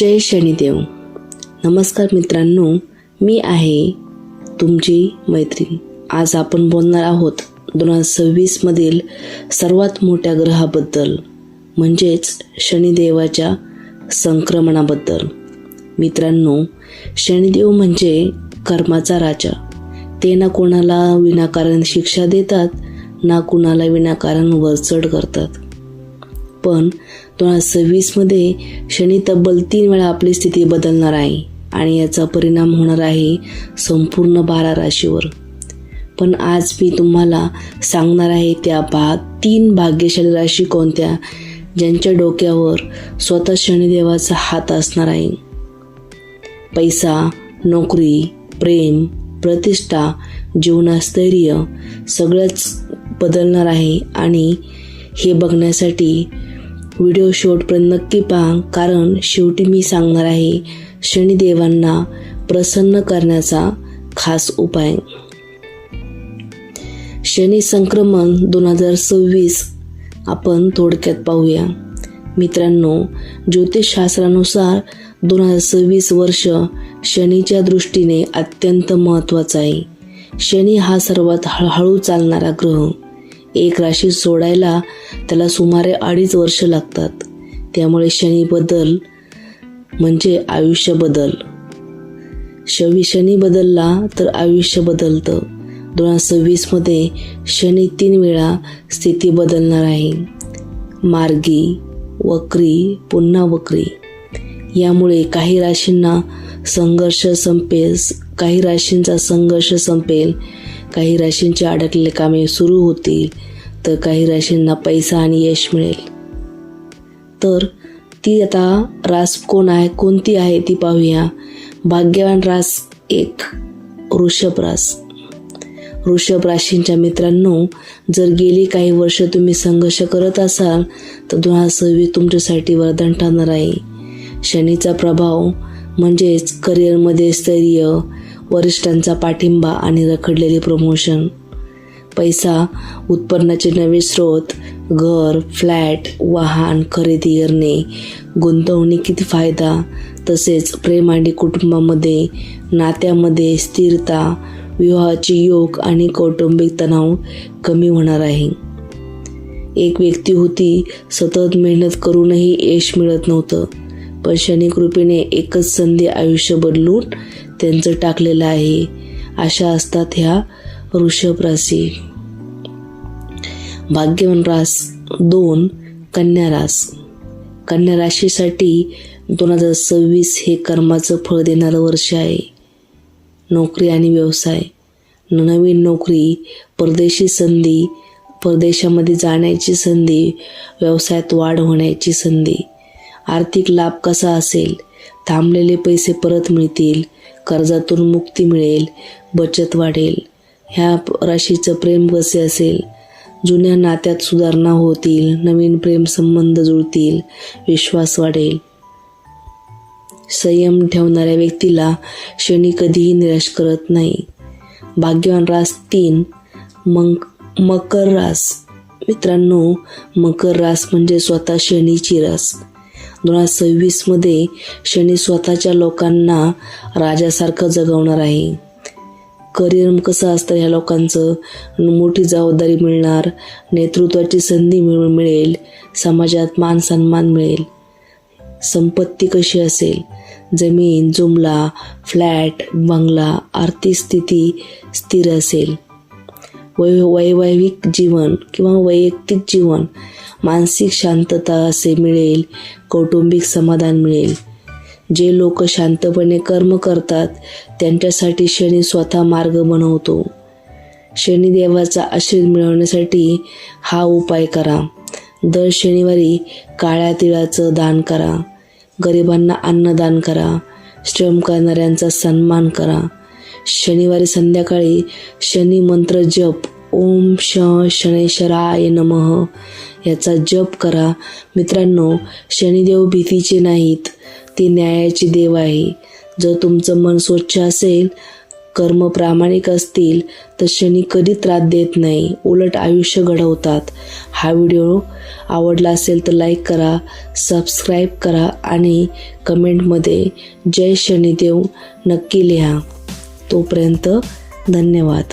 जय शनिदेव. नमस्कार मित्रांनो मी आहे तुमची मैत्रीण. आज आपण बोलणार आहोत दोन हजार सव्वीसमधील सर्वात मोठ्या ग्रहाबद्दल म्हणजेच शनिदेवाच्या संक्रमणाबद्दल. मित्रांनो शनिदेव म्हणजे कर्माचा राजा. ते ना कोणाला विनाकारण शिक्षा देतात ना कुणाला विनाकारण वरचढ करतात. पण दोन हजार सव्वीसमध्ये शनी तब्बल तीन वेळा आपली स्थिती बदलणार आहे आणि याचा परिणाम होणार आहे संपूर्ण बारा राशीवर. पण आज मी तुम्हाला सांगणार आहे त्या बा तीन भाग्यशाली राशी कोणत्या ज्यांच्या डोक्यावर स्वतः शनिदेवाचा हात असणार आहे. पैसा नोकरी प्रेम प्रतिष्ठा जीवनास्थैर्य सगळंच बदलणार आहे आणि हे बघण्यासाठी व्हिडिओ शेवटपर्यंत नक्की पहा कारण शेवटी मी सांगणार आहे शनिदेवांना प्रसन्न करण्याचा खास उपाय. शनी संक्रमण दोन हजार सव्वीस आपण थोडक्यात पाहूया. मित्रांनो ज्योतिषशास्त्रानुसार दोन हजार सव्वीस वर्ष शनीच्या दृष्टीने अत्यंत महत्त्वाचा आहे. शनी हा सर्वात हळूहळू चालणारा ग्रह. एक राशी सोडायला त्याला सुमारे अडीच वर्ष लागतात. त्यामुळे शनी बदल म्हणजे आयुष्य बदल. शवी शनी बदलला तर आयुष्य बदलतं. दोन हजार सव्वीसमध्ये शनी तीन वेळा स्थिती बदलणार आहे. मार्गी वक्री पुन्हा वक्री. यामुळे काही राशींना संघर्ष संपेस काही राशींचा संघर्ष संपेल काही राशींचे अडकलेले कामे सुरू होतील तर काही राशींना पैसा आणि यश मिळेल. तर ती आता रास कोण आहे कोणती आहे ती पाहूया. भाग्यवान रास एक वृषभ रास. वृषभ राशींच्या मित्रांनो जर गेली काही वर्ष तुम्ही संघर्ष करत असाल तर दोन हजार सव्वीस तुमच्यासाठी वरदान ठरणार आहे. शनीचा प्रभाव म्हणजेच करिअरमध्ये स्थैर्य वरिष्ठांचा पाठिंबा आणि रखडलेले प्रमोशन पैसा उत्पन्नाचे नवे स्रोत घर फ्लॅट वाहन खरेदी करणे गुंतवणुकीत फायदा तसेच प्रेम आणि कुटुंबामध्ये नात्यामध्ये स्थिरता विवाहाचे योग आणि कौटुंबिक तणाव कमी होणार आहे. एक व्यक्ती होती सतत मेहनत करूनही यश मिळत नव्हतं. पण शनी कृपेने एकच संधी आयुष्य बदलून त्यांचं टाकलेलं आहे. अशा असतात ह्या वृषभ राशी भाग्यवान रास दोन कन्या रास. कन्या राशीसाठी दोन हजार सव्वीस हे कर्माचं फळ देणारं वर्ष आहे. नोकरी आणि व्यवसाय. नवीन नोकरी परदेशी संधी परदेशामध्ये जाण्याची संधी व्यवसायात वाढ होण्याची संधी. आर्थिक लाभ कसा असेल? थांबलेले पैसे परत मिळतील कर्जातून मुक्ती मिळेल बचत वाढेल. ह्या राशीचं प्रेम कसे असेल? जुन्या नात्यात सुधारणा होतील नवीन प्रेम संबंध जुळतील विश्वास वाढेल. संयम ठेवणाऱ्या व्यक्तीला शनी कधीही निराश करत नाही. भाग्यवान रास तीन मंग मकर रास. मित्रांनो मकर रास म्हणजे स्वतः शनीची रास. दोन हजार सव्वीसमध्ये शनी स्वतःच्या लोकांना राजासारखं जगवणार आहे. करिअर कसं असतं ह्या लोकांचं? मोठी जबाबदारी मिळणार नेतृत्वाची संधी मिळ मिळेल समाजात मान सन्मान मिळेल. संपत्ती कशी असेल? जमीन जुमला फ्लॅट बंगला आर्थिक स्थिती स्थिर असेल. वै वैवाहिक जीवन किंवा वैयक्तिक जीवन मानसिक शांतता असे मिळेल कौटुंबिक समाधान मिळेल. जे लोक शांतपणे कर्म करतात त्यांच्यासाठी शनी स्वतः मार्ग बनवतो. शनिदेवाचा आशीर्वाद मिळवण्यासाठी हा उपाय करा. दर शनिवारी काळ्या तिळाचं दान करा. गरिबांना अन्नदान करा. श्रम करणाऱ्यांचा सन्मान करा. शनिवारी संध्याकाळी शनी मंत्र जप. ओम श शनेश्वराय नमः. याचा जप करा. मित्रांनो शनिदेव भीतीचे नाहीत. ते न्यायाचे देव आहे. जर तुमचं मन स्वच्छ असेल कर्म प्रामाणिक असतील तर शनी कधी त्रास देत नाही. उलट आयुष्य घडवतात. हा व्हिडिओ आवडला असेल तर लाईक करा सबस्क्राईब करा आणि कमेंटमध्ये जय शनिदेव नक्की लिहा. तोपर्यंत धन्यवाद.